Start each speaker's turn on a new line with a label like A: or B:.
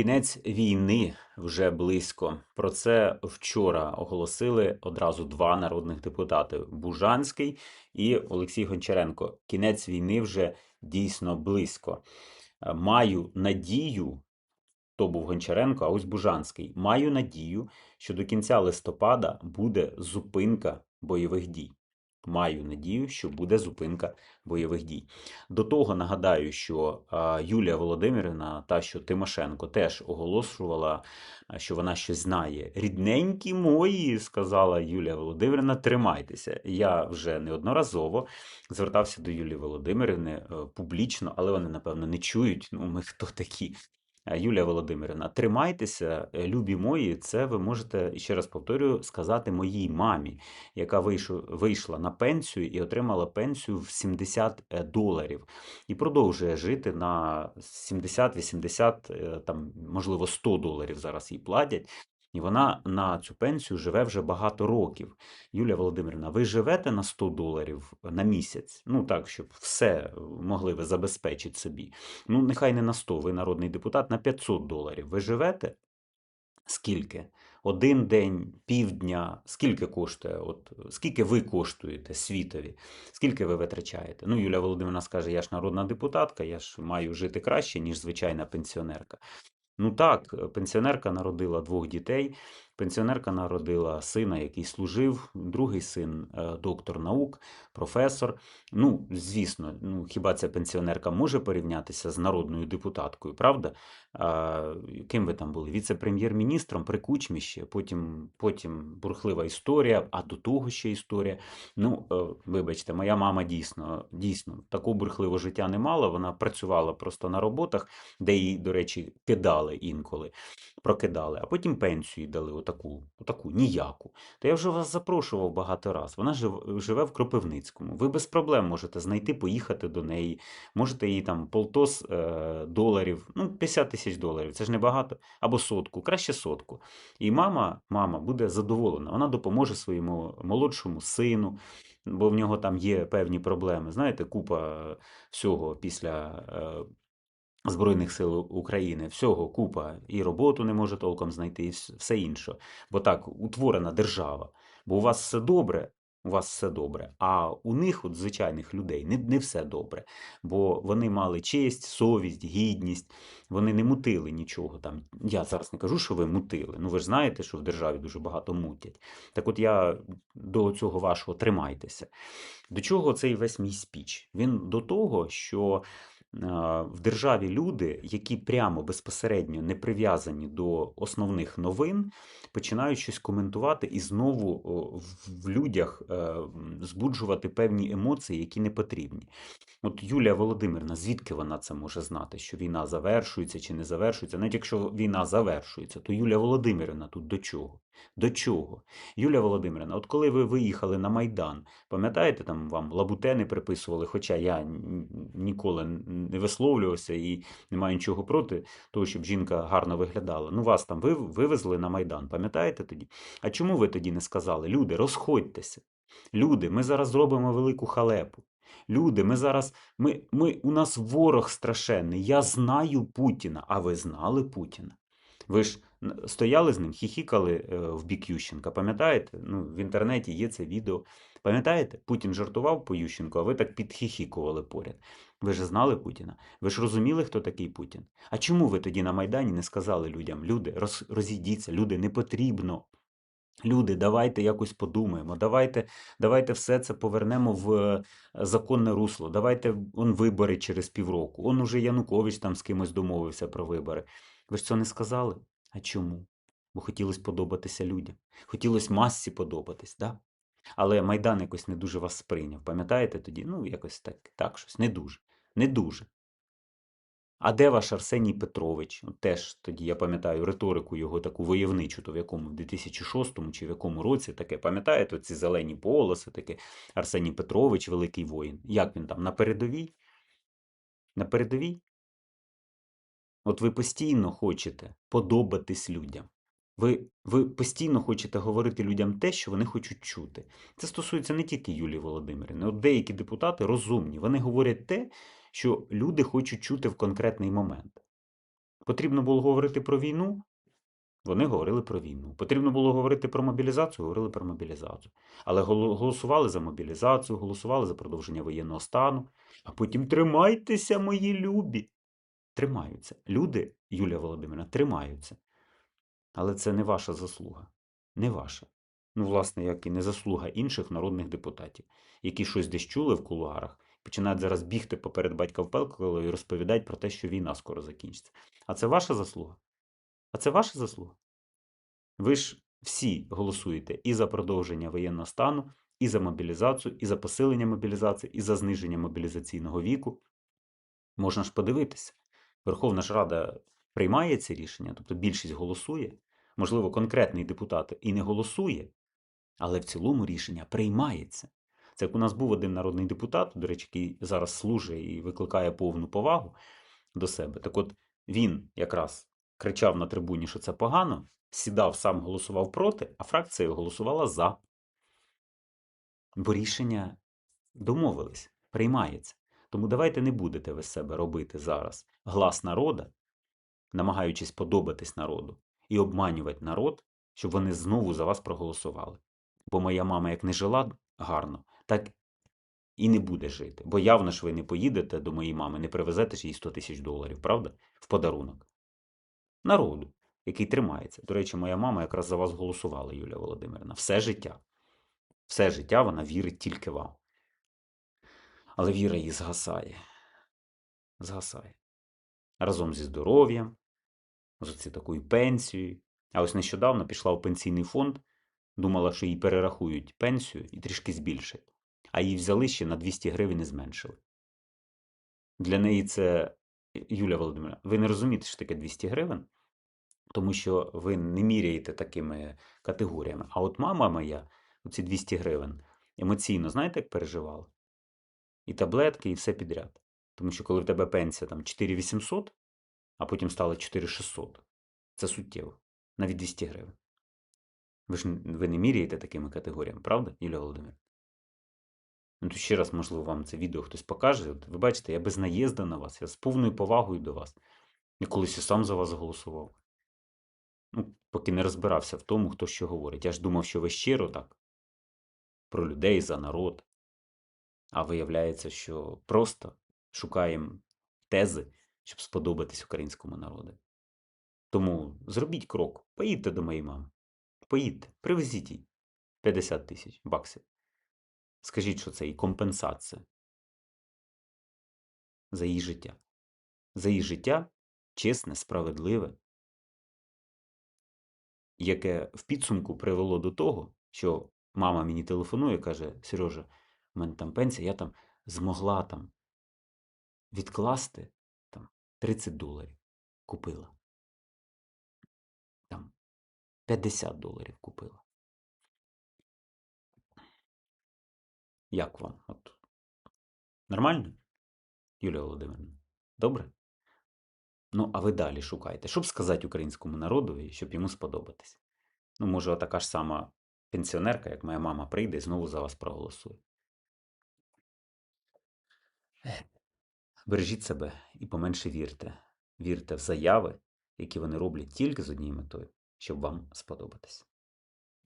A: Кінець війни вже близько. Про це вчора оголосили одразу два народних депутати: Бужанський і Олексій Гончаренко. Кінець війни вже дійсно близько. Е, Маю надію, то був Гончаренко, а ось Бужанський. Маю надію, що до кінця листопада буде зупинка бойових дій. Маю надію, що буде зупинка бойових дій. До того нагадаю, що Юлія Володимирівна та що Тимошенко теж оголошувала, що вона щось знає. Рідненькі мої, сказала Юлія Володимирівна, тримайтеся. Я вже неодноразово звертався до Юлії Володимирівни е, публічно, але вони, напевно, не чують. Ну, ми хто такі. Е, Юлія Володимирівна, тримайтеся, е, любі мої, це ви можете, ще раз повторюю, сказати моїй мамі, яка вийшла, на пенсію і отримала пенсію в 70 доларів. І продовжує жити на 70-80, е, там, можливо, 100 доларів зараз їй платять. І вона на цю пенсію живе вже багато років. Юлія Володимирівна, ви живете на 100 доларів на місяць? Ну так, щоб все могли ви забезпечити собі. Ну, нехай не на 100, ви народний депутат, на 500 доларів. Ви живете? Скільки? Один день, півдня, скільки коштує? От скільки ви коштуєте світові? Скільки ви витрачаєте? Ну, Юлія Володимирівна скаже, я ж народна депутатка, я ж маю жити краще, ніж звичайна пенсіонерка. Ну так, е, пенсіонерка народила двох дітей. Пенсіонерка народила сина, який служив, другий син е, доктор наук, професор. Ну, звісно, ну хіба ця пенсіонерка може порівнятися з народною депутаткою, правда? А, ким ви там були? Віце-прем'єр-міністром при Кучмі ще, потім, потім бурхлива історія, а до того ще історія. Ну, е, вибачте, моя мама дійсно, дійсно такого бурхливого життя не мала. Вона працювала просто на роботах, де її, до речі, кидали інколи, прокидали, а потім пенсію дали отаку, отаку ніяку. То я вже вас запрошував багато раз. Вона живе в Кропивницькому. Ви без проблем можете знайти, поїхати до неї. Можете їй там полтос е, доларів, ну 50 тисяч доларів, це ж небагато, або сотку, краще сотку. І мама, мама буде задоволена. Вона допоможе своєму молодшому сину, бо в нього там є певні проблеми. Знаєте, купа всього після. Збройних сил України всього купа і роботу не може толком знайти, і все інше. Бо так утворена держава. Бо у вас все добре, у вас все добре. А у них, от звичайних людей, не, не все добре. Бо вони мали честь, совість, гідність, вони не мутили нічого там. Я зараз не кажу, що ви мутили. Ну ви ж знаєте, що в державі дуже багато мутять. Так от я до цього вашого тримайтеся. До чого цей весь мій спіч? Він до того, що в державі люди, які прямо безпосередньо не прив'язані до основних новин, починають щось коментувати і знову в- людях е, збуджувати певні емоції, які не потрібні. От Юлія Володимирівна, звідки вона це може знати, що війна завершується чи не завершується? Навіть якщо війна завершується, то Юлія Володимирівна тут до чого? До чого? Юлія Володимирівна, от коли ви виїхали на Майдан, пам'ятаєте, там вам лабутени приписували, хоча я ніколи не висловлювався і не маю нічого проти того, щоб жінка гарно виглядала. Ну, вас там вив- вивезли на Майдан, пам'ятаєте тоді? А чому ви тоді не сказали? Люди, розходьтеся. Люди, ми зараз зробимо велику халепу. Люди, ми зараз, ми, ми, у нас ворог страшенний. Я знаю Путіна. А ви знали Путіна? Ви ж стояли з ним, хіхікали е, в бік Ющенка, пам'ятаєте? Ну, в інтернеті є це відео. Пам'ятаєте? Путін жартував по Ющенку, а ви так підхіхікували поряд. Ви ж знали Путіна? Ви ж розуміли, хто такий Путін? А чому ви тоді на Майдані не сказали людям, люди, роз, розійдіться, люди, не потрібно. Люди, давайте якось подумаємо, давайте, давайте все це повернемо в е, законне русло. Давайте он вибори через півроку. Он уже Янукович там з кимось домовився про вибори. Ви ж цього не сказали? А чому? Бо хотілося подобатися людям. Хотілося масі подобатись, да? Але Майдан якось не дуже вас сприйняв. Пам'ятаєте тоді? Ну, якось так, так щось, не дуже. Не дуже. А де ваш Арсеній Петрович? Теж тоді я пам'ятаю риторику його таку войовничу, то в якому в 2006 чи в якому році таке, пам'ятаєте, ці зелені полоси, таке Арсеній Петрович, великий воїн. Як він там? На передовій? На передовій? От ви постійно хочете подобатись людям. Ви, ви постійно хочете говорити людям те, що вони хочуть чути. Це стосується не тільки Юлії Володимирівни. От деякі депутати розумні. Вони говорять те, що люди хочуть чути в конкретний момент. Потрібно було говорити про війну, вони говорили про війну. Потрібно було говорити про мобілізацію, говорили про мобілізацію. Але голосували за мобілізацію, голосували за продовження воєнного стану, а потім тримайтеся, мої любі. Тримаються. Люди, Юлія Володимирівна, тримаються. Але це не ваша заслуга. Не ваша. Ну, власне, як і не заслуга інших народних депутатів, які щось десь чули в кулуарах, починають зараз бігти поперед батька в пелкало і розповідають про те, що війна скоро закінчиться. А це ваша заслуга? А це ваша заслуга? Ви ж всі голосуєте і за продовження воєнного стану, і за мобілізацію, і за посилення мобілізації, і за зниження мобілізаційного віку. Можна ж подивитися. Верховна ж Рада приймає ці рішення, тобто більшість голосує. Можливо, конкретний депутат і не голосує, але в цілому рішення приймається. Це як у нас був один народний депутат, до речі, який зараз служить і викликає повну повагу до себе. Так от він якраз кричав на трибуні, що це погано, сідав, сам голосував проти, а фракція голосувала за. Бо рішення домовились, приймається. Тому давайте не будете ви себе робити зараз глас народа, намагаючись подобатись народу, і обманювати народ, щоб вони знову за вас проголосували. Бо моя мама як не жила гарно, так і не буде жити. Бо явно ж ви не поїдете до моєї мами, не привезете ж їй 100 тисяч доларів, правда? В подарунок. Народу, який тримається. До речі, моя мама якраз за вас голосувала, Юлія Володимирівна, все життя. Все життя вона вірить тільки вам. Але віра її згасає. Згасає. Разом зі здоров'ям, з оці такою пенсією. А ось нещодавно пішла у пенсійний фонд, думала, що їй перерахують пенсію і трішки збільшать. А її взяли ще на 200 гривень і зменшили. Для неї це, Юлія Володимирівна, ви не розумієте, що таке 200 гривень, тому що ви не міряєте такими категоріями. А от мама моя, оці 200 гривень, емоційно, знаєте, як переживала? І таблетки, і все підряд. Тому що коли в тебе пенсія там 4800, а потім стало 4600, це суттєво. Навіть 200 гривень. Ви ж ви не міряєте такими категоріями, правда, Юлія Володимирівна? Ну, то ще раз, можливо, вам це відео хтось покаже. От ви бачите, я без наїзду на вас, я з повною повагою до вас. Я колись і сам за вас голосував. Ну, поки не розбирався в тому, хто що говорить. Я ж думав, що ви щиро так. Про людей, за народ. А виявляється, що просто шукаємо тези, щоб сподобатись українському народу. Тому зробіть крок, поїдьте до моєї мами. Поїдьте, привезіть їй 50 тисяч баксів. Скажіть, що це і компенсація за її життя. За її життя чесне, справедливе, яке в підсумку привело до того, що мама мені телефонує і каже: Сережа, в мене там пенсія, я там змогла там відкласти там 30 доларів. Купила. Там 50 доларів купила. Як вам? От. Нормально? Юлія Володимирівна? Добре? Ну, а ви далі шукайте. Щоб сказати українському народові, щоб йому сподобатись. Ну, може, така ж сама пенсіонерка, як моя мама, прийде і знову за вас проголосує. Бережіть себе і поменше вірте. Вірте в заяви, які вони роблять тільки з однією метою, щоб вам сподобатись.